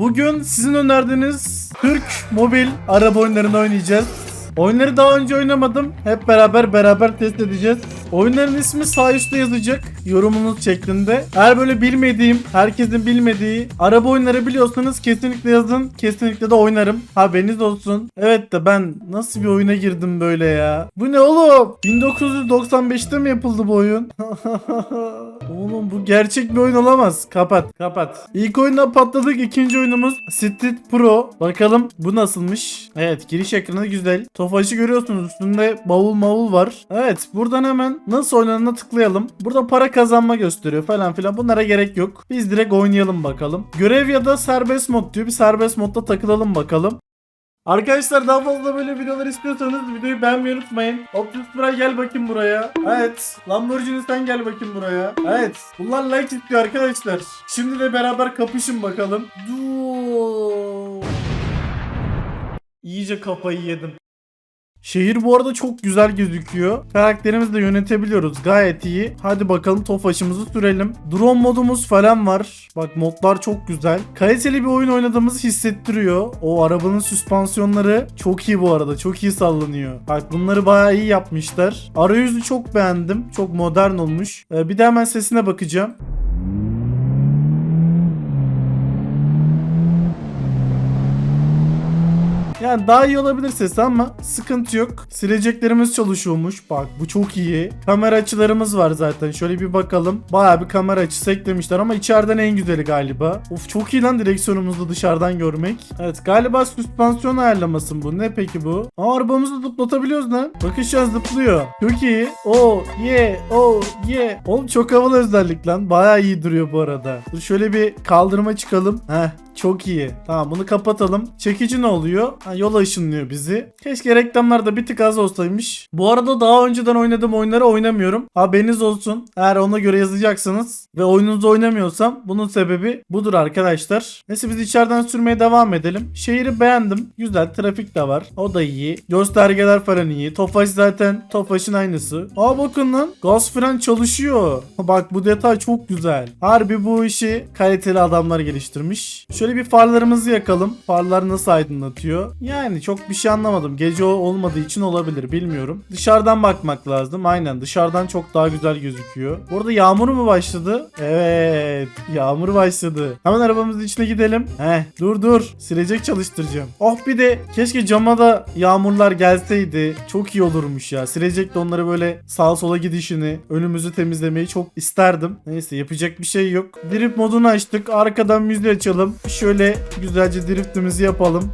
Bugün sizin önerdiğiniz Türk mobil araba oyunlarını oynayacağız. Oyunları daha önce oynamadım. Hep beraber beraber test edeceğiz. Oyunların ismi sağ üstte yazacak yorumunuz şeklinde. Eğer böyle bilmediğim, herkesin bilmediği araba oyunları biliyorsanız kesinlikle yazın. Kesinlikle de oynarım. Haberiniz olsun. Evet de ben nasıl bir oyuna girdim böyle ya? Bu ne oğlum? 1995'te mi yapıldı bu oyun? Oğlum bu gerçek bir oyun olamaz. Kapat, kapat. İlk oyunda patladık. İkinci oyunumuz Street Pro. Bakalım bu nasılmış? Evet, giriş ekranı güzel. Tofaşı görüyorsunuz. Üstünde bavul mavul var. Evet, buradan hemen nasıl oynanına tıklayalım. Burada para kazanma gösteriyor falan filan. Bunlara gerek yok. Biz direkt oynayalım bakalım. Görev ya da serbest mod diyor. Bir serbest modda takılalım bakalım. Arkadaşlar daha fazla böyle videolar istiyorsanız videoyu beğenmeyi unutmayın. Optimus Prime gel bakayım buraya. Evet. Lamborghini sen gel bakayım buraya. Evet. Bunlar like istiyor arkadaşlar. Şimdi de beraber kapışın bakalım. Dur. İyice kafayı yedim. Şehir bu arada çok güzel gözüküyor. Karakterimizi de yönetebiliyoruz. Gayet iyi. Hadi bakalım tofaşımızı sürelim. Drone modumuz falan var. Bak modlar çok güzel. Kaliteli bir oyun oynadığımızı hissettiriyor. O arabanın süspansiyonları çok iyi bu arada. Çok iyi sallanıyor. Bak bunları bayağı iyi yapmışlar. Arayüzü çok beğendim. Çok modern olmuş. Ee, bir de hemen sesine bakacağım. Yani daha iyi olabilir sesi ama sıkıntı yok. Sileceklerimiz çalışıyormuş. Bak bu çok iyi. Kamera açılarımız var zaten. Şöyle bir bakalım. Baya bir kamera açısı eklemişler ama içeriden en güzeli galiba. Of çok iyi lan direksiyonumuzu dışarıdan görmek. Evet galiba süspansiyon ayarlaması bu. Ne peki bu? Aa arabamızı zıplatabiliyoruz lan. Bakın şu an zıplıyor. Çok iyi. Oh yeah oh yeah. Oğlum çok havalı özellik lan. Baya iyi duruyor bu arada. Dur şöyle bir kaldırıma çıkalım. Heh çok iyi. Tamam bunu kapatalım. Çekici ne oluyor? Ha, yola ışınlıyor bizi. Keşke reklamlarda bir tık az olsaymış. Bu arada daha önceden oynadığım oyunları oynamıyorum. Haberiniz olsun. Eğer ona göre yazacaksınız ve oyununuzu oynamıyorsam bunun sebebi budur arkadaşlar. Neyse biz içeriden sürmeye devam edelim. Şehri beğendim. Güzel trafik de var. O da iyi. Göstergeler falan iyi. Tofaş zaten Tofaş'ın aynısı. Aa bakın lan. Gaz fren çalışıyor. Bak bu detay çok güzel. Harbi bu işi kaliteli adamlar geliştirmiş. Şöyle bir farlarımızı yakalım. Farlar nasıl aydınlatıyor? Yani çok bir şey anlamadım. Gece olmadığı için olabilir bilmiyorum. Dışarıdan bakmak lazım. Aynen dışarıdan çok daha güzel gözüküyor. Burada yağmur mu başladı? Evet yağmur başladı. Hemen arabamızın içine gidelim. Heh dur dur silecek çalıştıracağım. Oh bir de keşke cama da yağmurlar gelseydi. Çok iyi olurmuş ya. Silecek de onları böyle sağa sola gidişini, önümüzü temizlemeyi çok isterdim. Neyse yapacak bir şey yok. Drift modunu açtık. Arkadan müziği açalım. Şöyle güzelce driftimizi yapalım.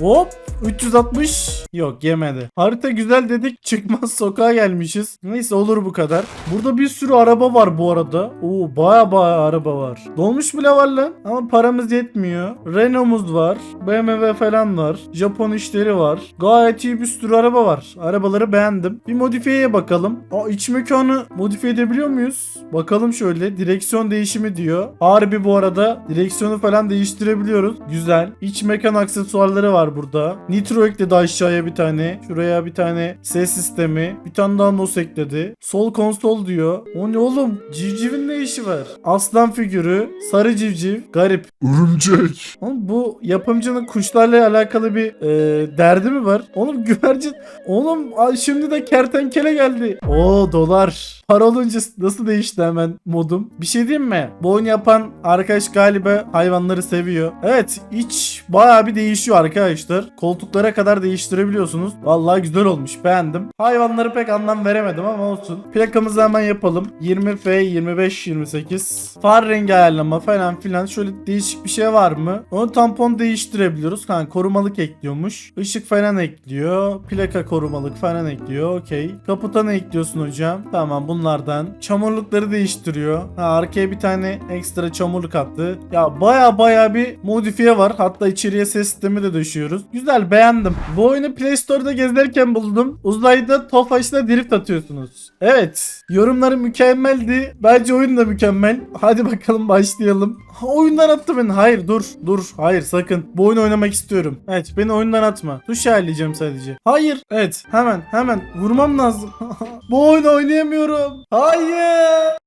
Hop 360 yok yemedi. Harita güzel dedik çıkmaz sokağa gelmişiz. Neyse olur bu kadar. Burada bir sürü araba var bu arada. Oo baya baya araba var. Dolmuş bile var lan. Ama paramız yetmiyor. Renault'muz var. BMW falan var. Japon işleri var. Gayet iyi bir sürü araba var. Arabaları beğendim. Bir modifiyeye bakalım. Aa iç mekanı modifiye edebiliyor muyuz? Bakalım şöyle. Direksiyon değişimi diyor. Harbi bu arada direksiyonu falan değiştirebiliyoruz. Güzel. İç mekan aksesuarları var burada. Nitro ekledi aşağıya bir tane. Şuraya bir tane ses sistemi. Bir tane daha nos ekledi. Sol konsol diyor. O ne oğlum? Civcivin ne işi var? Aslan figürü. Sarı civciv. Garip. Örümcek. Oğlum bu yapımcının kuşlarla alakalı bir e, derdi mi var? Oğlum güvercin. Oğlum şimdi de kertenkele geldi. Oo dolar. Para olunca nasıl değişti hemen modum? Bir şey diyeyim mi? Bu oyunu yapan arkadaş galiba hayvanları seviyor. Evet iç bayağı bir değişiyor arkadaşlar. Koltuklara kadar değiştirebiliyorsunuz. Vallahi güzel olmuş beğendim. Hayvanları pek anlam veremedim ama olsun. Plakamızı hemen yapalım. 20F 25 28. Far rengi ayarlama falan filan. Şöyle değişik bir şey var mı? Onu tampon değiştirebiliyoruz. Ha, korumalık ekliyormuş. Işık falan ekliyor. Plaka korumalık falan ekliyor. Okey. Kaputa ne ekliyorsun hocam? Tamam bunlardan. Çamurlukları değiştiriyor. Ha, arkaya bir tane ekstra çamurluk attı. Ya baya baya bir modifiye var. Hatta içeriye ses sistemi de döşüyoruz. Güzel beğendim. Bu oyunu Play Store'da gezerken buldum. Uzayda Tofaş'la drift atıyorsunuz. Evet. Yorumları mükemmeldi. Bence oyun da mükemmel. Hadi bakalım başlayalım. Ha, oyundan attı beni. Hayır dur. Dur. Hayır sakın. Bu oyunu oynamak istiyorum. Evet beni oyundan atma. Tuş ayarlayacağım sadece. Hayır. Evet hemen hemen vurmam lazım. Bu oyunu oynayamıyorum. Hayır.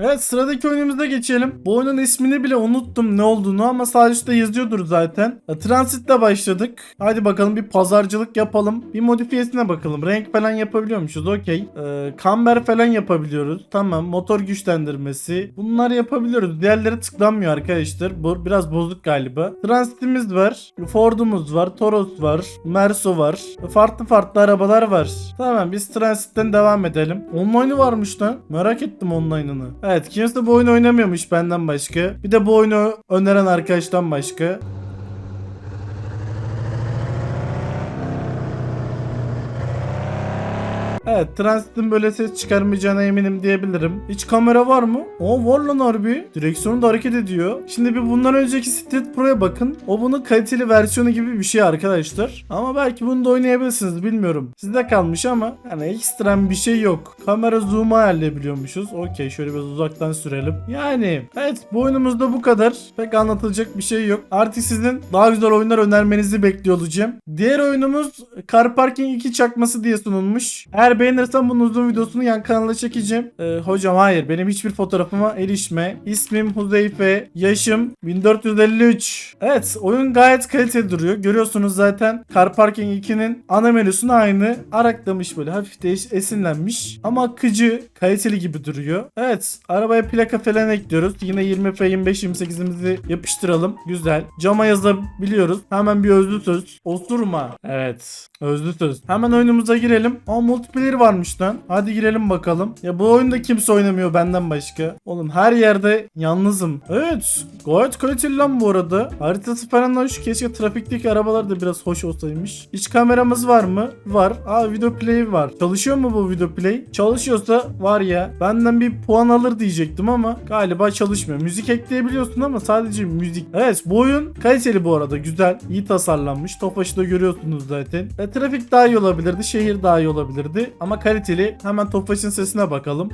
Evet sıradaki oyunumuza geçelim. Bu oyunun ismini bile unuttum ne olduğunu ama sağ üstte yazıyordur zaten. E, Transit'le başladık. Hadi bakalım bir pazarcılık yapalım. Bir modifiyesine bakalım. Renk falan yapabiliyormuşuz okey. E, kamber falan yapabiliyoruz. Tamam motor güçlendirmesi. Bunları yapabiliyoruz. Diğerleri tıklanmıyor arkadaşlar. Bu biraz bozuk galiba. Transit'imiz var. Ford'umuz var. Toros var. Merso var. Farklı farklı arabalar var. Tamam biz Transit'ten devam edelim. Online'ı varmış lan. Merak ettim online'ını. Evet kimse bu oyunu oynamıyormuş benden başka. Bir de bu oyunu öneren arkadaştan başka. Evet Transit'in böyle ses çıkarmayacağına eminim diyebilirim. Hiç kamera var mı? O var lan harbi. Direksiyonu da hareket ediyor. Şimdi bir bundan önceki Street Pro'ya bakın. O bunun kaliteli versiyonu gibi bir şey arkadaşlar. Ama belki bunu da oynayabilirsiniz bilmiyorum. Sizde kalmış ama yani ekstrem bir şey yok. Kamera zoom'u ayarlayabiliyormuşuz. Okey şöyle biraz uzaktan sürelim. Yani evet bu oyunumuzda bu kadar. Pek anlatılacak bir şey yok. Artık sizin daha güzel oyunlar önermenizi bekliyor olacağım. Diğer oyunumuz Car Parking 2 çakması diye sunulmuş. Eğer beğenirsen bunun uzun videosunu yan kanala çekeceğim. Ee, hocam hayır benim hiçbir fotoğrafıma erişme. İsmim Huzeyfe. Yaşım 1453. Evet oyun gayet kaliteli duruyor. Görüyorsunuz zaten Car Parking 2'nin ana menüsünü aynı araklamış böyle hafif değiş esinlenmiş. Ama akıcı kaliteli gibi duruyor. Evet arabaya plaka falan ekliyoruz. Yine 20 F 25 28'imizi yapıştıralım. Güzel. Cama yazabiliyoruz. Hemen bir özlü söz. Osurma. Evet. Özlü söz. Hemen oyunumuza girelim. Aa multiplayer varmış lan. Hadi girelim bakalım. Ya bu oyunda kimse oynamıyor benden başka. Oğlum her yerde yalnızım. Evet. Gayet kaliteli lan bu arada. Haritası falan hoş. Keşke trafikteki arabalar da biraz hoş olsaymış. İç kameramız var mı? Var. Aa video play var. Çalışıyor mu bu video play? Çalışıyorsa var ya. Benden bir puan alır diyecektim ama galiba çalışmıyor. Müzik ekleyebiliyorsun ama sadece müzik. Evet bu oyun kaliteli bu arada. Güzel. iyi tasarlanmış. Tofaş'ı da görüyorsunuz zaten. E, trafik daha iyi olabilirdi. Şehir daha iyi olabilirdi. Ama kaliteli. Hemen Tofaş'ın sesine bakalım.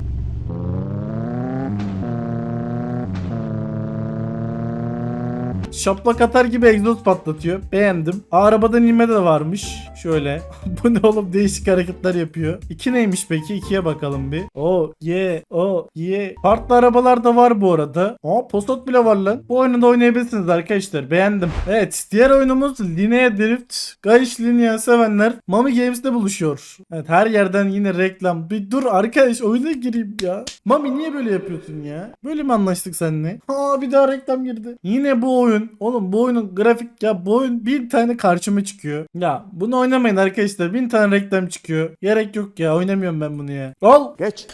Şaplak atar gibi egzoz patlatıyor. Beğendim. Aa, arabadan inme de varmış. Şöyle. Bu ne oğlum değişik hareketler yapıyor. İki neymiş peki? İkiye bakalım bir. O ye o ye. Farklı arabalar da var bu arada. Aa Postot bile var lan. Bu oyunu da oynayabilirsiniz arkadaşlar. Beğendim. Evet diğer oyunumuz Linea Drift. Gayiş Linea sevenler Mami Games'te buluşuyor. Evet her yerden yine reklam. Bir dur arkadaş oyuna gireyim ya. Mami niye böyle yapıyorsun ya? Böyle mi anlaştık seninle? Aa bir daha reklam girdi. Yine bu oyun. Oğlum bu oyunun grafik ya bu oyun bir tane karşıma çıkıyor. Ya bunu oynamayın arkadaşlar. Bin tane reklam çıkıyor. Gerek yok ya oynamıyorum ben bunu ya. Al. Geç.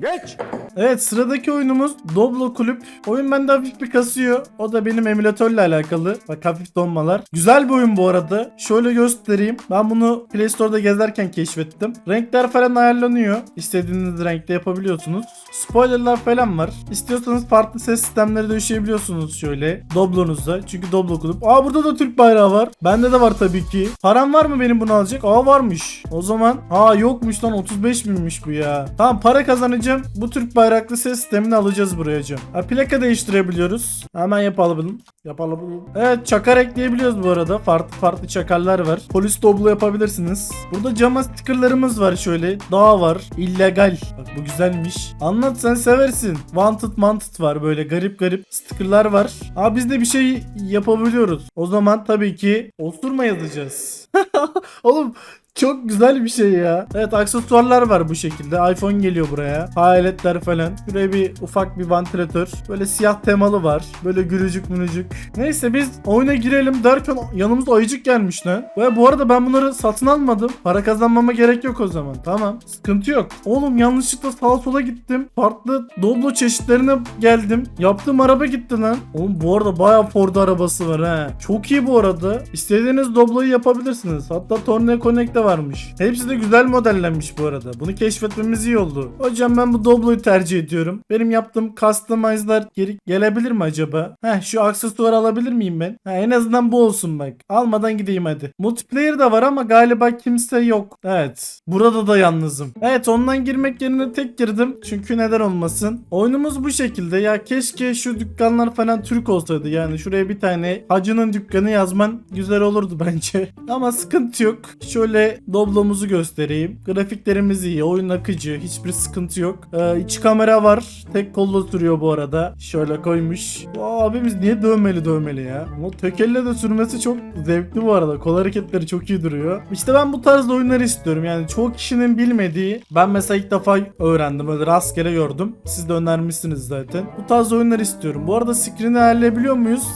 Geç. Evet sıradaki oyunumuz Doblo Kulüp. Oyun bende hafif bir kasıyor. O da benim emülatörle alakalı. Bak hafif donmalar. Güzel bir oyun bu arada. Şöyle göstereyim. Ben bunu Play Store'da gezerken keşfettim. Renkler falan ayarlanıyor. İstediğiniz renkte yapabiliyorsunuz. Spoilerlar falan var. İstiyorsanız farklı ses sistemleri döşeyebiliyorsunuz şöyle. Doblo'nuzda. Çünkü Doblo Kulüp. Aa burada da Türk bayrağı var. Bende de var tabii ki. Param var mı benim bunu alacak? Aa varmış. O zaman aa yokmuş lan 35 binmiş bu ya. Tamam para kazanacağım. Bu Türk bayraklı ses sistemini alacağız buraya hocam. Ha, plaka değiştirebiliyoruz. Hemen yapalım. Yapalım. Evet çakar ekleyebiliyoruz bu arada. Farklı farklı çakarlar var. Polis doblo yapabilirsiniz. Burada cama stickerlarımız var şöyle. Dağ var. illegal. Bak bu güzelmiş. Anlat sen seversin. Wanted wanted var böyle garip garip stickerlar var. Aa biz de bir şey yapabiliyoruz. O zaman tabii ki osurma yazacağız. Oğlum çok güzel bir şey ya. Evet aksesuarlar var bu şekilde. iPhone geliyor buraya. Hayaletler falan. Şuraya bir ufak bir vantilatör. Böyle siyah temalı var. Böyle gülücük münücük. Neyse biz oyuna girelim derken yanımıza ayıcık gelmiş lan. Ve bu arada ben bunları satın almadım. Para kazanmama gerek yok o zaman. Tamam. Sıkıntı yok. Oğlum yanlışlıkla sağa sola gittim. Farklı Doblo çeşitlerine geldim. Yaptığım araba gitti lan. Oğlum bu arada bayağı Ford arabası var ha. Çok iyi bu arada. İstediğiniz Doblo'yu yapabilirsiniz. Hatta Tornado Connect de varmış. Hepsi de güzel modellenmiş bu arada. Bunu keşfetmemiz iyi oldu. Hocam ben bu Doblo'yu tercih ediyorum. Benim yaptığım customize'lar geri gelebilir mi acaba? Heh şu aksesuar alabilir miyim ben? Ha, en azından bu olsun bak. Almadan gideyim hadi. Multiplayer de var ama galiba kimse yok. Evet. Burada da yalnızım. Evet ondan girmek yerine tek girdim. Çünkü neden olmasın. Oyunumuz bu şekilde. Ya keşke şu dükkanlar falan Türk olsaydı. Yani şuraya bir tane hacının dükkanı yazman güzel olurdu bence. Ama sıkıntı yok. Şöyle Şöyle Doblo'muzu göstereyim. Grafiklerimiz iyi, oyun akıcı, hiçbir sıkıntı yok. Ee, iç kamera var. Tek kolla sürüyor bu arada. Şöyle koymuş. Bu abimiz niye dövmeli dövmeli ya? Ama tek elle de sürmesi çok zevkli bu arada. Kol hareketleri çok iyi duruyor. İşte ben bu tarz oyunları istiyorum. Yani çoğu kişinin bilmediği. Ben mesela ilk defa öğrendim. Öyle rastgele gördüm. Siz de önermişsiniz zaten. Bu tarz oyunlar istiyorum. Bu arada screen'i ayarlayabiliyor muyuz?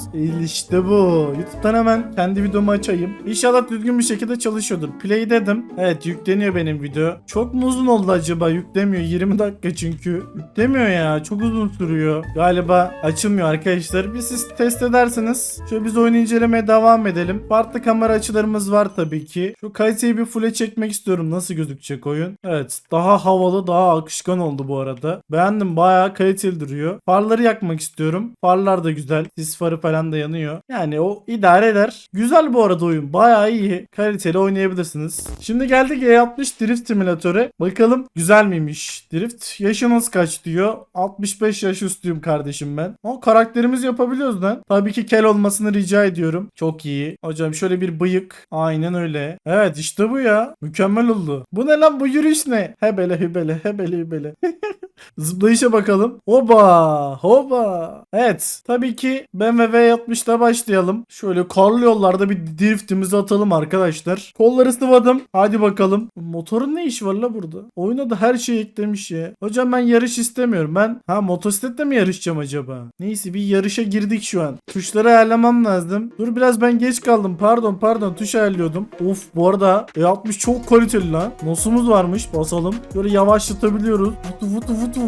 İşte bu. YouTube'dan hemen kendi videomu açayım. İnşallah düzgün bir şekilde çalışıyordur. Play dedim. Evet yükleniyor benim video. Çok mu uzun oldu acaba? Yüklemiyor. 20 dakika çünkü. Yüklemiyor ya. Çok uzun sürüyor. Galiba açılmıyor arkadaşlar. Bir siz test ederseniz şöyle biz oyunu incelemeye devam edelim. Farklı kamera açılarımız var tabii ki. Şu kaliteyi bir full'e çekmek istiyorum. Nasıl gözükecek oyun? Evet. Daha havalı, daha akışkan oldu bu arada. Beğendim. Bayağı kaliteli duruyor. Farları yakmak istiyorum. Farlar da güzel. Sis farı falan da yanıyor. Yani o idare eder. Güzel bu arada oyun. Bayağı iyi. Kaliteli oynayabilirsiniz. Şimdi geldik E60 Drift Simülatör'e. Bakalım güzel miymiş? Drift yaşınız kaç diyor. 65 yaş üstüyüm kardeşim ben. O karakterimiz yapabiliyoruz lan. Tabii ki kel olmasını rica ediyorum. Çok iyi. Hocam şöyle bir bıyık. Aynen öyle. Evet işte bu ya. Mükemmel oldu. Bu ne lan bu yürüyüş ne? Hebele hübele hebele hübele. Zıplayışa bakalım. Hoba hoba. Evet tabii ki BMW 60'da başlayalım. Şöyle karlı yollarda bir driftimizi atalım arkadaşlar. Kolları sıvadım. Hadi bakalım. Motorun ne işi var la burada? Oyuna da her şeyi eklemiş ya. Hocam ben yarış istemiyorum. Ben ha motosikletle mi yarışacağım acaba? Neyse bir yarışa girdik şu an. Tuşları ayarlamam lazım. Dur biraz ben geç kaldım. Pardon pardon tuş ayarlıyordum. Of bu arada E60 çok kaliteli lan. Nosumuz varmış basalım. Böyle yavaşlatabiliyoruz. Vutu vutu vutu.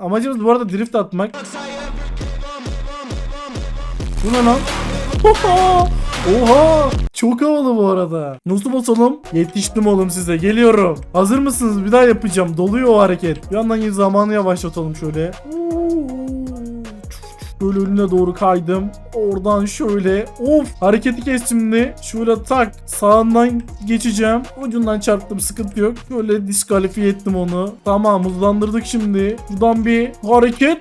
Amacımız bu arada drift atmak. Bu ne lan? Oha! Çok havalı bu arada. Nasıl basalım? Yetiştim oğlum size. Geliyorum. Hazır mısınız? Bir daha yapacağım. Doluyor o hareket. Bir yandan zamanı yavaşlatalım şöyle. Böyle önüne doğru kaydım. Oradan şöyle. Of! Hareketi kes şimdi. Şöyle tak. Sağından geçeceğim. Ucundan çarptım. Sıkıntı yok. Şöyle diskalifiye ettim onu. Tamam hızlandırdık şimdi. Buradan bir hareket.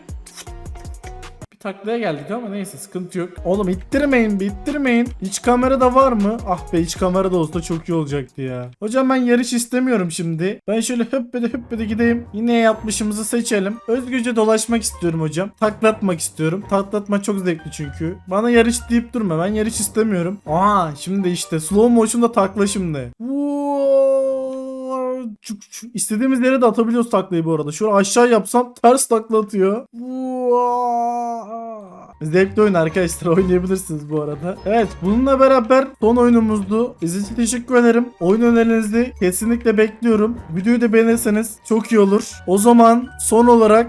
Taklaya geldik ama neyse sıkıntı yok. Oğlum ittirmeyin bir ittirmeyin. İç kamera da var mı? Ah be iç kamera da olsa çok iyi olacaktı ya. Hocam ben yarış istemiyorum şimdi. Ben şöyle höppede höppede gideyim. Yine yapmışımızı seçelim. Özgürce dolaşmak istiyorum hocam. Taklatmak istiyorum. Taklatma çok zevkli çünkü. Bana yarış deyip durma. Ben yarış istemiyorum. Aha şimdi işte slow motion'da takla şimdi. Çuk çuk. İstediğimiz yere de atabiliyoruz taklayı bu arada. Şöyle aşağı yapsam ters takla atıyor. Zevkli oyun arkadaşlar oynayabilirsiniz bu arada. Evet bununla beraber son oyunumuzdu. İzlediğiniz için teşekkür ederim. Oyun önerilerinizi kesinlikle bekliyorum. Videoyu da beğenirseniz çok iyi olur. O zaman son olarak